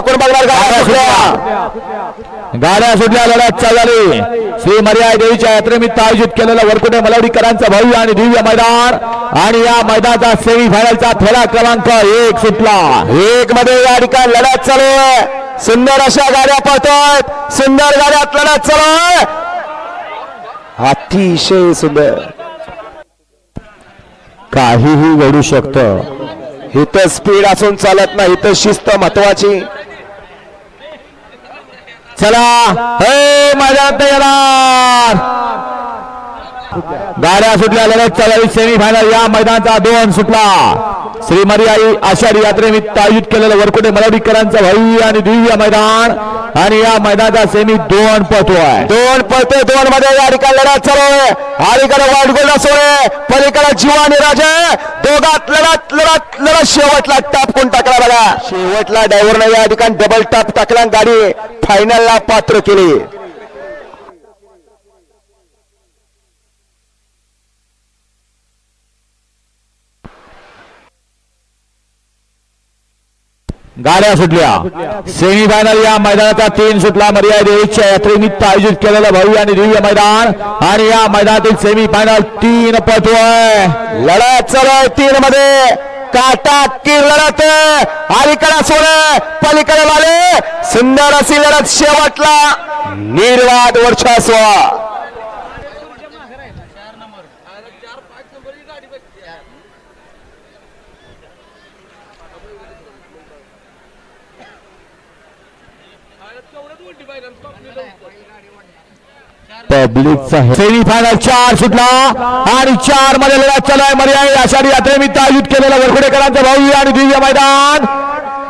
कोण बघणार गाड्या सुटल्या? गाड्या सुटल्या लढत चालली. श्री मर्यादा देवीच्या यात्रेनिमित्त आयोजित केलेलं वरकुटे मलवडीकरांचं भव्य आणि दिव्य मैदान आणि या मैदानाचा सेमी फायनलचा फेरा क्रमांक एक सुटला. एक मध्ये या ठिकाणी लढत चालू सुंदर अशा गाड्या पळतात सुंदर गाड्यात लढत चालू अतिशय सुंदर. काहीही घडू शकतं. इथं स्पीड असून चालत नाही. इथं शिस्त महत्वाची. चला. हे मैदानात गाड्या सुटल्या लढत चलावी सेमी फायनल या मैदानाचा दोन सुटला. श्री मर्याई आषाढी यात्रेनिमित्त आयोजित केलेलं वरकुटे मराठीकरांचं भव्य आणि दिव्य मैदान आणि या मैदानाचा सेमी दोन पळतोय. दोन पळते दोन मध्ये या ठिकाणी लढा चालू आहे. अलीकडे वाटगोल सोळे पलीकडे जीवा आणि राजा. दोघात लढत लढत लढत शेवटला टाप कोण बघा शेवटला ड्रायव्हरने या ठिकाणी डबल टाप टाकला गाडी फायनलला पात्र केली. गाड्या सुटल्या. सेमी फायनल या मैदानाचा तीन सुटला. मर्यादा देवीच्या यात्रेनिमित्त आयोजित केलेलं भव्य आणि दिव्य मैदान. आणि या मैदानातील सेमी फायनल तीन पटोय लढत चालू आहे तीन मध्ये काटा की लढत अलीकडे सोड. पलीकडे वाले. सुंदर अशी लढत शेवटला. निर्वाद वर्चस्व. पब्लिकचा सेमी फायनल चार सुटला आणि चारमध्ये लढा चालू आहे. मर्यादा आषाढी यात्रेनिमित्त आयोजित केलेला वरकुडेकरांचं भाऊ आणि दिव्य मैदान.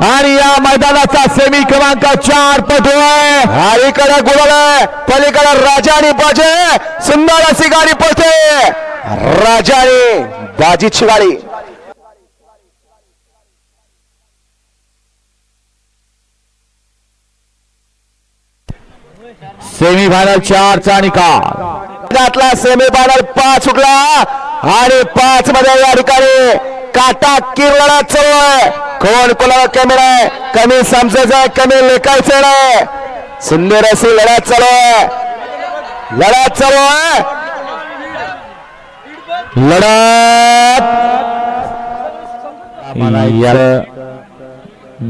आणि या मैदानाचा सेमी क्रमांक चार पटोय अलीकडे गुलाल पलीकडे राजा आणि बाजे. सुंदर अशी गाडी पळते. राजा आणि बाजीची गाडी. सेमी फायनल चारचा निकाल. त्यातला सेमीफायनल पाच सुटला आणि पाच मध्ये या ठिकाणी काटा किरला चालू आहे कोण कोणाला कमी नाही? कमी समजायचं कमी लेखायचं नाही. सुंदर अशी लढत चालू आहे लढत चालू आहे लढत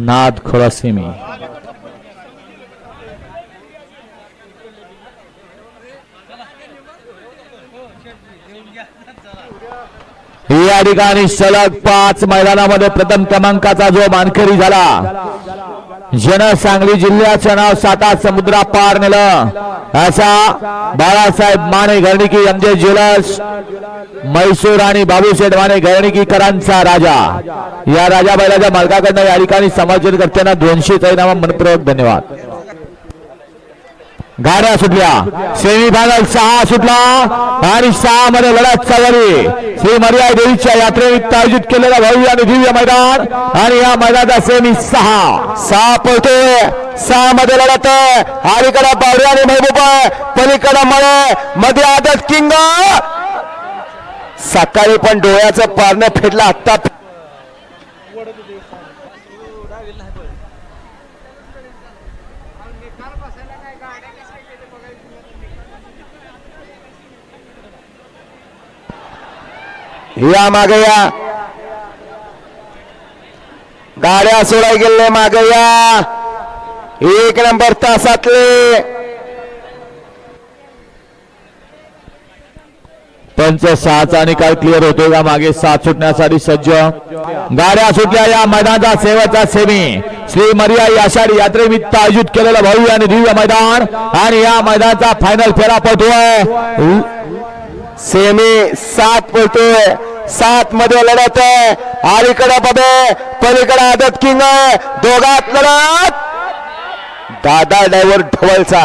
नाद खोळा सेमी. या ठिकाणी सलग पाच मैदानामध्ये प्रथम क्रमांकाचा जो मानकरी झाला. जन सांगली जिल्ह्याचं नाव साता समुद्रा पार नेलं. असा बाळासाहेब माने घरणिकी एमजे ज्वेलर्स म्हैसूर आणि बाबूशेठ माने घरणिकीकरांचा राजा. या राजा बैलाच्या मालकाकडनं या ठिकाणी समाजन करताना दोनशे चैनामा मनपूर्वक धन्यवाद. गाड्या सुटल्या. सेमी फायनल सहा सुटला. आणि सहा मध्ये लढत चालली. श्री मर्यादा देवीच्या यात्रेनिमित्त आयोजित केलेला भव्य आणि दिव्य मैदान. आणि या मैदानाचा सेमी सहा. सहा पळतोय. सहा मध्ये लढत आहे. अलीकडे बावरी आणि महबूब पलीकडे मळे. मध्ये आदत किंग. सकाळी पण डोळ्याचं पारणं फेडलं. आत्ता या मागे या. गाड्या सोडाय गेले मागे या. एक नंबर तासातले. पंच सहाचा निकाल क्लिअर होतोय. का मागे सात सुटण्यासाठी सज्ज. गाड्या सुटल्या या मैदानाचा सेवाचा सेमी श्री मर्या याशाडी यात्रेनिमित्त आयोजित केलेलं भाऊ आणि दिव्य मैदान. आणि या मैदानाचा फायनल फेरा पडतोय सेमी सात पडतोय सात मध्ये लढत आहे. अलीकडे पदे पलीकडे आदत किंग आहे. दोघात लढत. दादा डायव्हर ढवळचा.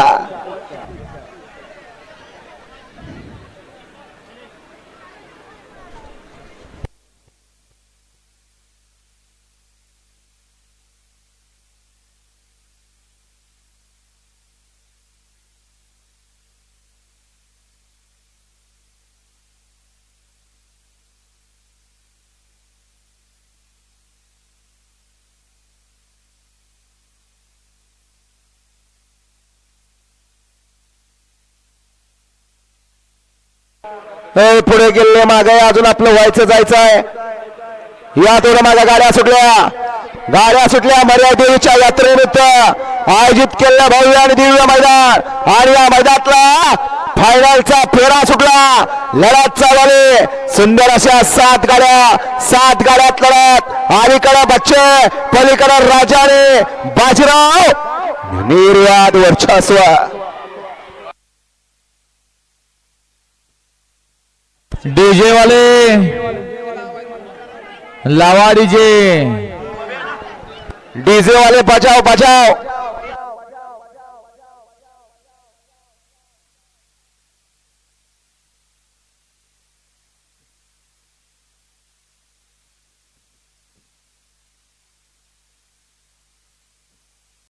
पुढे गेले मागे अजून आपलं व्हायचं जायचं आहे. या थोडं माझ्या गाड्या सुटल्या. गाड्या सुटल्या मर्यादेवीच्या यात्रेनिमित्त आयोजित केलेलं भव्य आणि दिव्य मैदान. आणि या मैदानातला फायनलचा फेरा सुटला. लढत चालवली सुंदर अशा सात गाड्या सात गाड्यात लढत. अलीकडे बच्चे पलीकडे राजाने. बाजीराव निर्याद वर्चस्व. डीजे वाले लावा डीजे डीजे वाले बचाओ बचाओ.